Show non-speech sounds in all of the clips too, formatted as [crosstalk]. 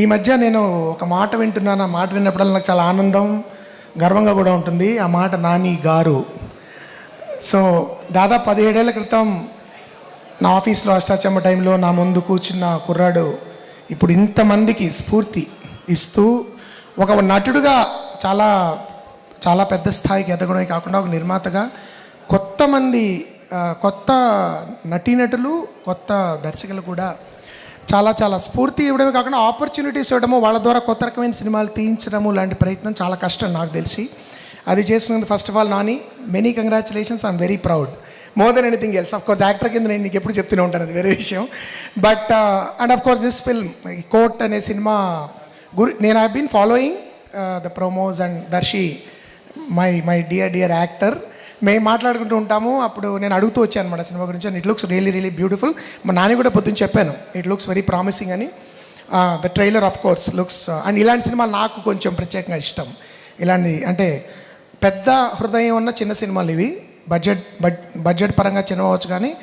ఈ మధ్య నేను ఒక మాట వింటున్నాను. ఆ మాట విన్నప్పుడల్లా నాకు చాలా ఆనందం గర్వంగా కూడా ఉంటుంది. ఆ మాట నాని గారు. సో దాదాపు పదిహేడేళ్ళ క్రితం నా ఆఫీస్లో అష్టాచమ్మ టైంలో నా ముందు కూర్చున్న కుర్రాడు ఇప్పుడు ఇంతమందికి స్ఫూర్తి ఇస్తూ ఒక నటుడుగా చాలా చాలా పెద్ద స్థాయికి ఎదగడమే కాకుండా ఒక నిర్మాతగా కొత్త మంది కొత్త నటీనటులు కొత్త దర్శకులు కూడా చాలా చాలా స్ఫూర్తి ఇవ్వడమే కాకుండా ఆపర్చునిటీస్ ఇవ్వడము వాళ్ళ ద్వారా కొత్త రకమైన సినిమాలు తీయించడము లాంటి ప్రయత్నం చాలా కష్టం నాకు తెలిసి. అది చేసినందుకు first of all Nani many congratulations I'm very proud more than anything else of course actor కింద నేను నీకు ఎప్పుడు చెప్తూనే ఉంటాను అది వేరే విషయం. But and of course this film court అనే సినిమా గురి నేను have been following the promos and Darshi my my dear dear actor మేము మాట్లాడుకుంటూ ఉంటాము. అప్పుడు నేను అడుగుతూ వచ్చాను అనమాట సినిమా గురించి. And it looks really really beautiful మా నాన్న కూడా పొద్దున్న చెప్పాను. ఇట్ లుక్స్ వెరీ ప్రామిసింగ్ అని. The trailer of course looks and ఇలాంటి సినిమాలు నాకు కొంచెం ప్రత్యేకంగా ఇష్టం. ఇలాంటి అంటే పెద్ద హృదయం ఉన్న చిన్న సినిమాలు ఇవి. బడ్జెట్ బడ్ బడ్జెట్ పరంగా చిన్నవచ్చు కానీ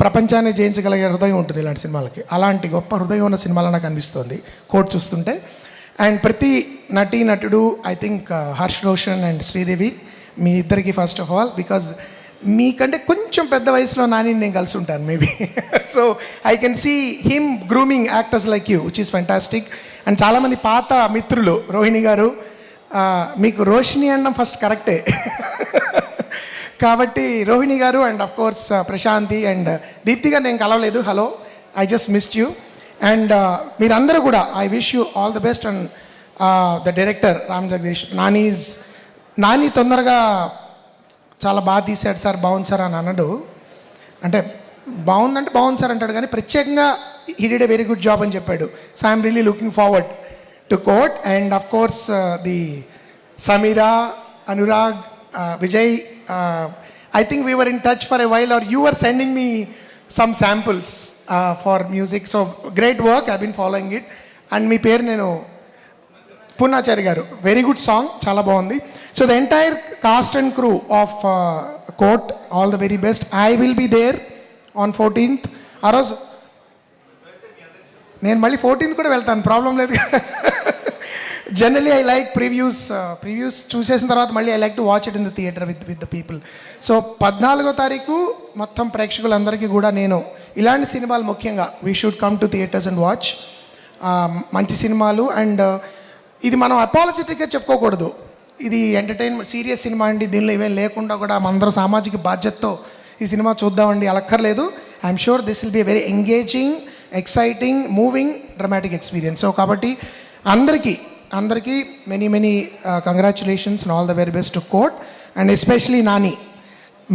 ప్రపంచాన్ని జయించగలిగే హృదయం ఉంటుంది ఇలాంటి సినిమాలకి. అలాంటి గొప్ప హృదయం ఉన్న సినిమాలు నాకు అనిపిస్తుంది. కోట్ చూస్తుంటే. అండ్ ప్రతి నటీ నటుడు I think Harsh Roshan and Sridevi మీ ఇద్దరికి ఫస్ట్ ఆఫ్ ఆల్ బికాజ్ మీకంటే కొంచెం పెద్ద వయసులో నాని నేను కలిసి ఉంటాను maybe so I can see him grooming actors like you which is fantastic and చాలామంది పాత మిత్రులు రోహిణి గారు మీకు రోషిని అనడం ఫస్ట్ కరెక్టే కాబట్టి రోహిణి గారు and of course Prashanti and Deepti గారు నేను కలవలేదు hello I just missed you and మీరందరూ కూడా I wish you all the best and the director Ram Jagadish Nani's Nani తొందరగా చాలా బాగా తీశాడు సార్ బాగుంది సార్ అని అనడు అంటే బాగుందంటే బాగుంది సార్ అంటాడు కానీ ప్రత్యేకంగా he did a very good job అని చెప్పాడు. So I'm really looking forward to Court and of course the Sameera Anurag Vijay I think we were in touch for a while are you are sending me some samples for music so great work I been following it and మీ పేరు నేను పూర్ణాచారి గారు. Very good song చాలా బాగుంది. So the entire cast and crew of Court all the very best I will be there on fourteenth ఆ రోజు నేను మళ్ళీ fourteenth కూడా వెళ్తాను ప్రాబ్లం లేదు. Generally I like previews previews చూసేసిన తర్వాత మళ్ళీ I like to watch it in the theatre with with the people so పద్నాలుగో తారీఖు మొత్తం ప్రేక్షకులందరికీ కూడా నేను ఇలాంటి సినిమాలు ముఖ్యంగా we should come to theatres and watch మంచి సినిమాలు అండ్ ఇది మనం అపాలజెటిక్గా చెప్పుకోకూడదు. ఇది ఎంటర్టైన్మెంట్ సీరియస్ సినిమా అండి. దీనిలో ఏమేమి లేకుండా కూడా మనందరం సామాజిక బాధ్యతతో ఈ సినిమా చూద్దామండి. అలక్కర్లేదు. I'm sure this will be very engaging exciting moving dramatic experience so కాబట్టి అందరికీ అందరికీ many many congratulations and all the very best to Court and especially Nani.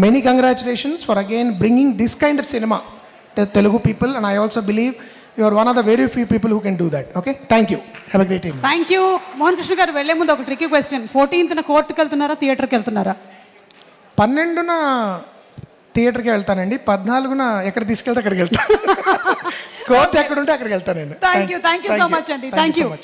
Many congratulations for again bringing this kind of cinema Telugu people and I also believe you are one of the very few people who can do that okay thank you have a great evening thank you Mohan Krishna గారు వెళ్ళే ముందు ఒక tricky question ఫోర్టీన్త్న కోర్టుకి వెళ్తున్నారా థియేటర్కి వెళ్తున్నారా? పన్నెండున థియేటర్కి వెళ్తానండి పద్నాలుగున ఎక్కడ తీసుకెళ్తే అక్కడికి వెళ్తాను. [laughs] కోర్ట్ ఎక్కడ ఉంటే అక్కడికి వెళ్తాను నేను. Thank you thank you so much అండి. Thank you